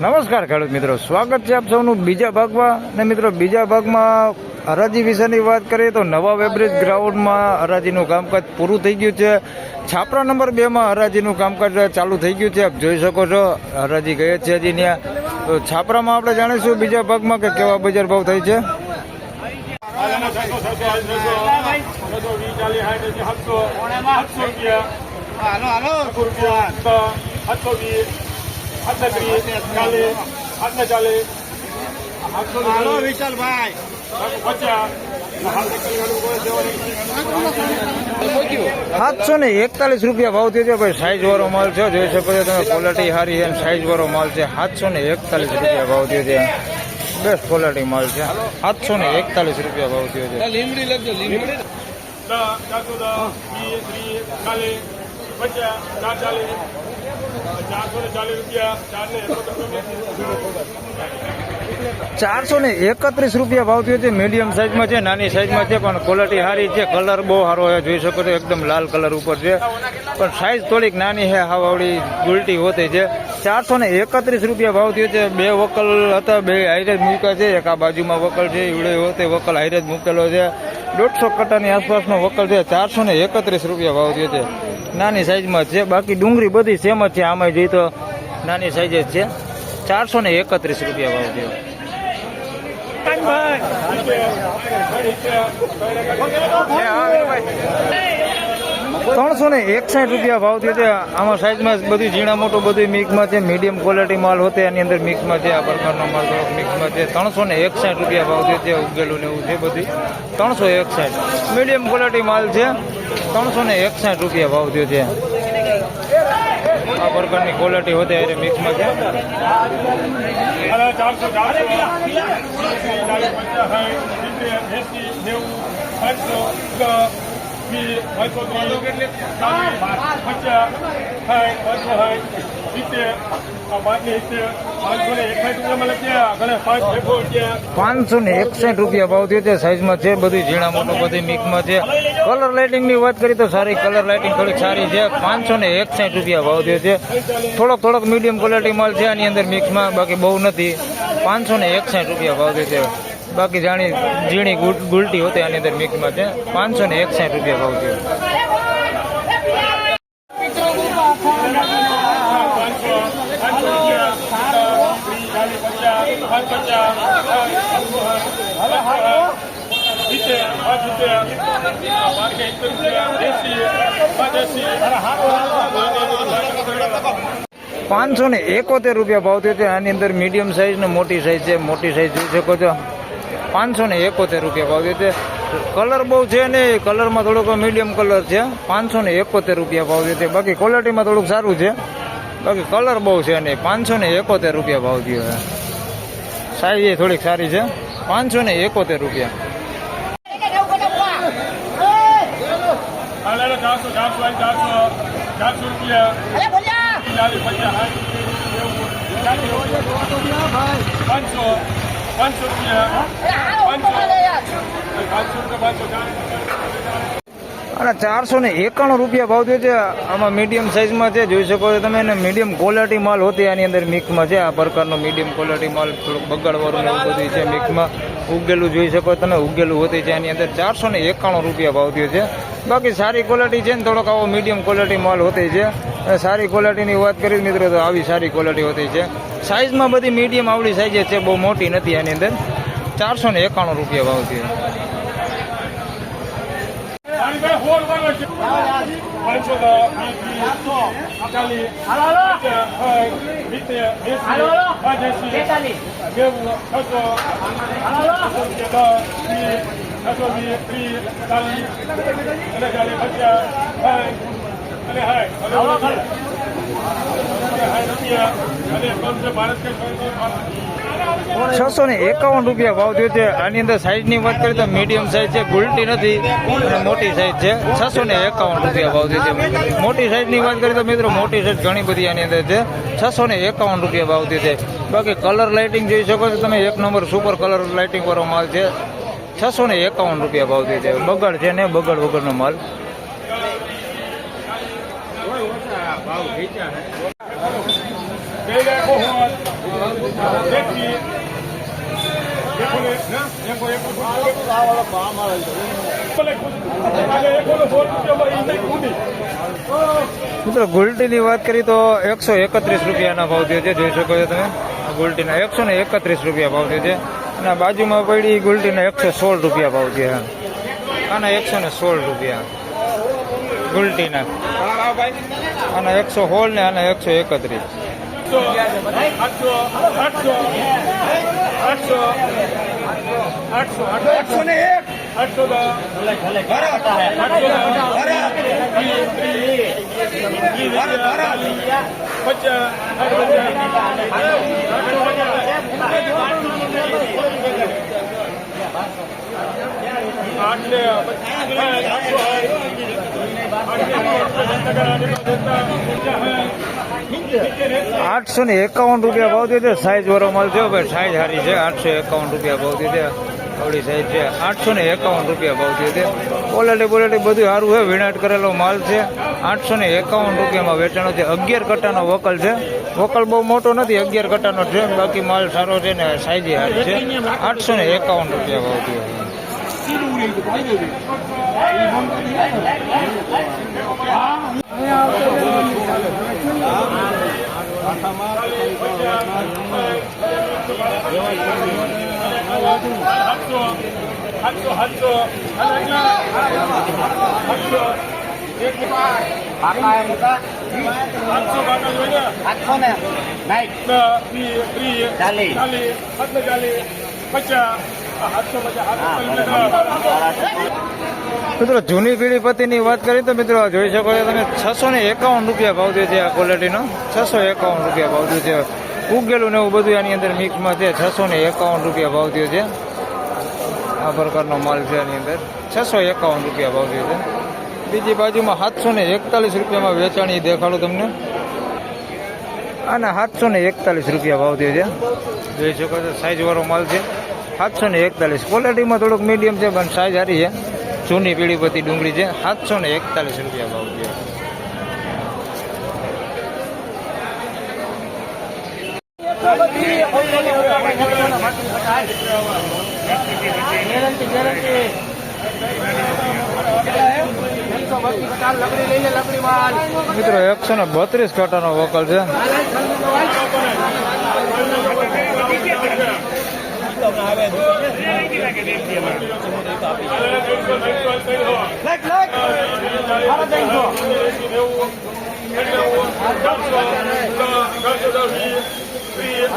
નમસ્કાર ખેડૂત મિત્રો. સ્વાગત છે આપ સૌનું બીજા ભાગમાં. ને મિત્રો બીજા ભાગમાં હરાજી વિશેની વાત કરીએ તો નવા વેબ્રિજ ગ્રાઉન્ડમાં હરાજીનું કામકાજ પૂરું થઈ ગયું છે. છાપરા નંબર બેમાં હરાજીનું કામકાજ ચાલુ થઈ ગયું છે. આપ જોઈ શકો છો હરાજી ગયે છે હજી ત્યાં. તો છાપરામાં આપણે જાણીશું બીજા ભાગમાં કે કેવા બજાર ભાવ થાય છે. હાલો હાલો. છ સાતસો ને એકતાલીસ રૂપિયા ભાવ થયો છે ભાઈ સાઈઝ વાળો માલ છે જોઈ શકો છો તમે ક્વોલિટી સારી છે સાઈઝ વાળો માલ છે સાતસો ને એકતાલીસ રૂપિયા ભાવ થયો છે બેસ્ટ ક્વોલિટી માલ છે. સાતસો ને એકતાલીસ રૂપિયા ભાવ થયો છે લીમડી લખજો લીમડી ચારસો ને એકત્રીસ રૂપિયા ભાવ થયો છે. મીડિયમ સાઈઝમાં છે, નાની સાઈઝમાં છે, પણ ક્વોલિટી સારી છે. કલર બહુ સારો છે જોઈ શકો છો, એકદમ લાલ કલર ઉપર છે. પણ સાઈઝ થોડીક નાની છે હાવાવડી ઉલટી હોતી છે. ચારસો ને એકત્રીસ રૂપિયા ભાવ થયો છે. બે વકલ હતા, બે હાઈરેજ મૂક્યા છે. એક આ બાજુમાં વકલ છે, ઈવડે હોતે વકલ હાઈરેજ મૂકેલો છે. દોઢસો કટ્ટાની આસપાસનો વકલ છે. ચારસો ને એકત્રીસ રૂપિયા ભાવ થયો છે. નાની સાઈઝમાં છે, બાકી ડુંગળી બધી સેમ જ છે. આમાં જોઈએ તો નાની સાઈઝ જ છે. ચારસો ને એકત્રીસ રૂપિયા ભાવ થયો. ત્રણસો ને એકસાઠ રૂપિયા ભાવ થયો છે. આમાં સાઈઝમાં બધી ઝીણા મોટું બધું મિક્સમાં છે. મીડિયમ ક્વોલિટી માલ હોતે એની અંદર મિક્સમાં છે. આ પ્રકારનો માલ થોડોક મિક્સમાં છે. ત્રણસો ને એકસાઠ રૂપિયા ભાવ થયો છે. ઉગેલું ને એવું છે બધી ત્રણસો એકસાઠ. મીડિયમ ક્વોલિટી માલ છે. ત્રણસો ને એકસાઠ રૂપિયા ભાવ થયો છે આ પ્રકારની ક્વોલિટી વધે એટલે મિક્સમાં છે પચાસ સિત્તેર પાંચની સિત્તેર પાંચસો ને એકસાઠ રૂપિયા ભાવ થયો છે. સાઈઝમાં છે, બધી ઝીણા મોટું, બધી મિક્સમાં છે. કલર લાઇટિંગની વાત કરીએ તો સારી કલર લાઇટિંગ થોડીક સારી છે. પાંચસો ને એકસાઠ રૂપિયા ભાવ થયો છે. થોડોક થોડોક મીડિયમ ક્વોલિટી માલ છે આની અંદર મિક્સમાં બાકી બહુ નથી. પાંચસો ને એકસાઠ રૂપિયા ભાવ થયો છે. બાકી જાણી, ઝીણી ગુલટી હોતી આની અંદર મિક્સમાં છે. પાંચસો ને એકસાઠ રૂપિયા ભાવ થયો પાંચસો પાંચસો રૂપિયા ત્રીસ ચાલીસ પચાસ પાંચ પાંચસો ને એકોતેર રૂપિયા ભાવ થયો આની અંદર મીડિયમ સાઇઝ ને મોટી સાઇઝ છે. મોટી સાઇઝ જોઈ શકો છો. પાંચસો ને એકોતેર રૂપિયા ભાવ થયો કલર બહુ છે ને કલરમાં થોડોક મીડિયમ કલર છે. પાંચસો ને એકોતેર રૂપિયા ભાવ થયો બાકી ક્વોલિટીમાં થોડુંક સારું છે. બાકી કલર બહુ છે ને પાંચસો ને એકોતેર રૂપિયા ભાવ થયો છે. સાઈઝ એ થોડીક સારી છે. પાંચસો ને એકોતેર રૂપિયા. હાલ ચારસો ચારસો ચારસો ચારસો રૂપિયા. ચાલીસ પચાસ પાંચસો પાંચસો રૂપિયા. અને ચારસો ને એકાણું રૂપિયા ભાવ થયો છે. આમાં મીડિયમ સાઇઝમાં છે, જોઈ શકો છો તમે. એને મીડિયમ ક્વોલિટી માલ હોતી આની અંદર મિક્સમાં છે. આ પ્રકારનો મીડિયમ ક્વોલિટી માલ થોડુંક બગાડવાનું એવું બધું છે મિક્સમાં ઉગેલું જોઈ શકો તમે. ઉગેલું હોતી છે આની અંદર ચારસો ને એકાણું રૂપિયા ભાવ થયો છે. બાકી સારી ક્વોલિટી છે ને થોડોક આવો મીડિયમ ક્વોલિટી માલ હોતી છે. અને સારી ક્વોલિટીની વાત કરી મિત્રો, તો આવી સારી ક્વોલિટી હોતી છે. સાઇઝમાં બધી મીડિયમ આવડી સાઇઝ છે. બહુ મોટી નથી આની અંદર. ચારસો ને એકાણું રૂપિયા ભાવ થયો પાંચસો ચાલીસ સિત્તેર એસી પાંચ એસી નેવું છસો વીસ ત્રીસ ચાલીસ અને ચાલીસ પચાસ સાઠ અને હાય રૂપિયા અને પાંચસો ભારત કે છસો ને એકાવન રૂપિયા ભાવ થયો છે. આની અંદર સાઈઝની વાત કરીએ તો મીડિયમ સાઈઝ છે, ગુલટી નથી અને મોટી સાઈઝ છે. છસો ને એકાવન રૂપિયા ભાવ થયો છે. મોટી સાઈઝની વાત કરીએ તો મિત્રો મોટી સાઈઝ ઘણી બધી આની અંદર છે. છસો ને એકાવન રૂપિયા ભાવ થયો છે. બાકી કલર લાઇટિંગ જોઈ શકો છો તમે. એક નંબર સુપર કલર લાઇટિંગ વાળો માલ છે. છસો ને એકાવન રૂપિયા ભાવ થયો છે. બગડ છે ને, બગડ વગરનો માલ. બે મિત્રો, ગુલટીની વાત કરી તો એકસો એકત્રીસ રૂપિયાના ભાવ થયો છે. જોઈ શકો છો તમે. ગુલટીના એકસો ને એકત્રીસ રૂપિયા ભાવ થયો છે. અને બાજુમાં પડી ગુલટીના એકસો સોળ રૂપિયા ભાવ થયો આના એકસો ને સોળ રૂપિયા. ગુલટીના. આના એકસો સોળ ને આના એકસો એકત્રીસ. આઠસો આઠસો આઠસો ને એક આઠસો આઠસો આઠસો આઠસો ને એકાવન રૂપિયા ભાવ દીધે. સાઈઝ વાળો માલ છે ભાઈ, સાઈઝ સારી છે. આઠસો એકાવન રૂપિયા ભાવ દીધે. આવડી સાઈઝ છે. આઠસો ને એકાવન રૂપિયા ભાવ દીધે. ક્વોલિટી બોલેટી બધું સારું છે. વિનાટ કરેલો માલ છે. આઠસો ને એકાવન રૂપિયામાં વેચાણો છે. અગિયાર કટ્ટાનો વકલ છે. વકલ બહુ મોટો નથી. અગિયાર કટ્ટાનો છે. બાકી માલ સારો છે ને સાઈઝ સારી છે. આઠસો ને એકાવન રૂપિયા ભાવ થયો આઠસો ને નાઈટ ચાલીસ. ચાલીસ ચાલીસ મિત્રો, જૂની પીઢી પતિની વાત કરી તો મિત્રો જોઈ શકો છો તમે, છસો ને એકાવન રૂપિયા ભાવ થયો છે આ ક્વોલિટીનો છસો એકાવન રૂપિયા ભાવ થયો છે, ઉગેલું ને એવું બધું આની અંદર મિક્સમાં છે. છસો ને એકાવન રૂપિયા ભાવ થયો છે, આ પ્રકારનો માલ છે આની અંદર. છસો એકાવન રૂપિયા ભાવ થયો છે. બીજી બાજુમાં સાતસો ને એકતાલીસ રૂપિયામાં વેચાણી દેખાડું તમને. અને સાતસો ને એકતાલીસ રૂપિયા ભાવ થયો છે. જોઈ શકો છો સાઈઝવાળો માલ છે. સાતસો ને એકતાલીસ. ક્વોલિટીમાં થોડુંક મીડિયમ છે, પણ સાઈઝ સારી છે. જૂની પીળી બધી ડુંગળી છે. સાતસો ને એકતાલીસ રૂપિયા ભાવ છે. મિત્રો, એકસો ને બત્રીસ કાંટાનો વકલ છે.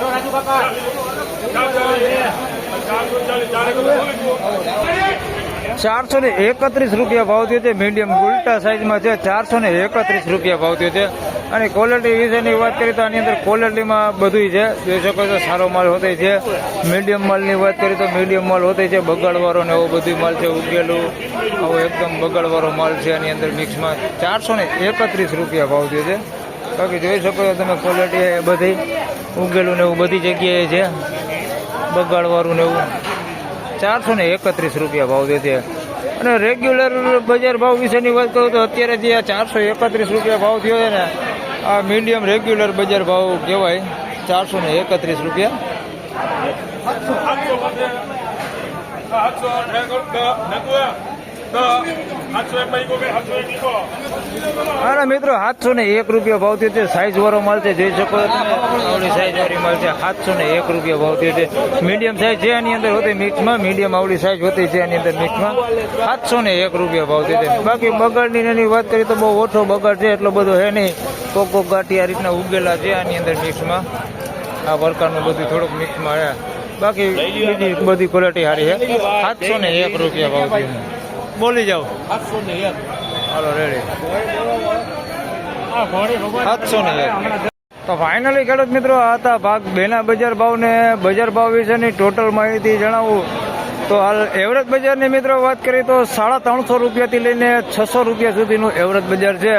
રાજુ કાકા ચાલીસ ચારસો ને એકત્રીસ રૂપિયા ભાવ થયો છે. મીડિયમ ઉલટા સાઇઝમાં છે. ચારસો ને એકત્રીસ રૂપિયા ભાવ થયો છે. અને ક્વોલિટી વિશેની વાત કરીએ તો આની અંદર ક્વોલિટીમાં બધું છે. જોઈ શકો છો, સારો માલ હોતે છે. મીડિયમ માલની વાત કરીએ તો મીડિયમ માલ હોતે છે. બગાડવાળો ને એવો બધું માલ છે. ઉગેલું, આવો એકદમ બગાડવાળો માલ છે આની અંદર મિક્સમાં ચારસો ને એકત્રીસ રૂપિયા ભાવ થયો છે. બાકી જોઈ શકો છો તમે ક્વોલિટી બધી. ઉગેલું ને એવું બધી જગ્યાએ છે. બગાડવાળું ને એવું. ચારસો ને એકત્રીસ રૂપિયા ભાવ દે છે અને રેગ્યુલર બજાર ભાવ વિશેની વાત કરું તો અત્યારે જે આ ચારસો એકત્રીસ રૂપિયા ભાવ થયો છે ને આ મીડિયમ રેગ્યુલર બજાર ભાવ કહેવાય ચારસો ને એકત્રીસ રૂપિયા અરે મિત્રો, સાતસો ને એક રૂપિયા ભાવ થયો છે સાઈઝ વાળો માલ છે, જોઈ શકો આવડી સાઈઝ વાળી માલ છે, સાતસો ને એક રૂપિયા ભાવ થયો છે મીડિયમ સાઈઝ છે આની અંદર હોતી મિક્સમાં મીડિયમ આવડી સાઈઝ હોતી છે એની અંદર મિક્સમાં સાતસો ને એક રૂપિયા ભાવ થયો છે બાકી બગાડની એની વાત કરીએ તો બહુ ઓછો બગાડ છે, એટલો બધો હે નહીં. કોક કોક ગાંઠી આ રીતના ઉગેલા છે આની અંદર મિક્સમાં આ પ્રકારનું બધું થોડુંક મિક્સમાં બાકી બીજી બધી ક્વોલિટી સારી છે. સાતસો ને એક રૂપિયા ભાવ થયો. બોલી જાઓ. આઠસો ને એક. હાલો રેડી સાતસો ને એક. તો ફાઇનલી ખેડૂત મિત્રો આ હતા ભાગ બેના બજાર ભાવ ને બજાર ભાવ વિશેની ટોટલ માહિતી જણાવું. તો હાલ એવરેજ બજારની મિત્રો વાત કરીએ તો સાડા ત્રણસો રૂપિયાથી લઈને છસો રૂપિયા સુધીનું એવરેજ બજાર છે.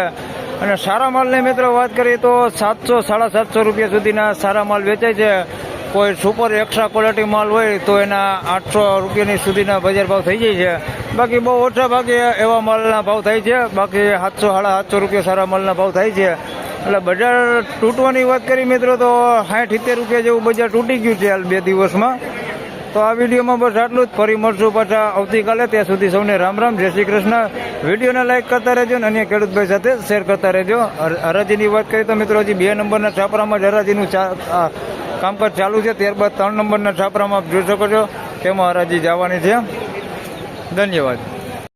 અને સારા માલની મિત્રો વાત કરીએ તો સાતસો સાડા સાતસો રૂપિયા સુધીના સારા માલ વેચાય છે. કોઈ સુપર એક્સ્ટ્રા ક્વોલિટી માલ હોય તો એના આઠસો રૂપિયાની સુધીના બજાર ભાવ થઈ જાય છે. બાકી બહુ ઓછા ભાગે એવા માલના ભાવ થાય છે. બાકી સાતસો, સાડા સાતસો રૂપિયા સારા માલના ભાવ થાય છે. એટલે બજાર તૂટવાની વાત કરી મિત્રો તો સાઠ, સિત્તેર રૂપિયા જેવું બજાર તૂટી ગયું છે હાલ બે દિવસમાં. તો આ વિડીયોમાં બસ આટલું જ. ફરી મળશું પાછા આવતીકાલે. ત્યાં સુધી સૌને રામ રામ. જય શ્રી કૃષ્ણ. વિડીયોને લાઇક કરતા રહેજો અને અન્ય ખેડૂતભાઈ સાથે શેર કરતા રહેજો. હરાજીની વાત કરીએ તો મિત્રો હજી બે નંબરના છાપરામાં જ હરાજીનું કામકાજ ચાલુ છે. ત્યારબાદ ત્રણ નંબરના છાપરામાં આપ જોઈ શકો છો તેમાં હરાજી જવાની છે. ધન્યવાદ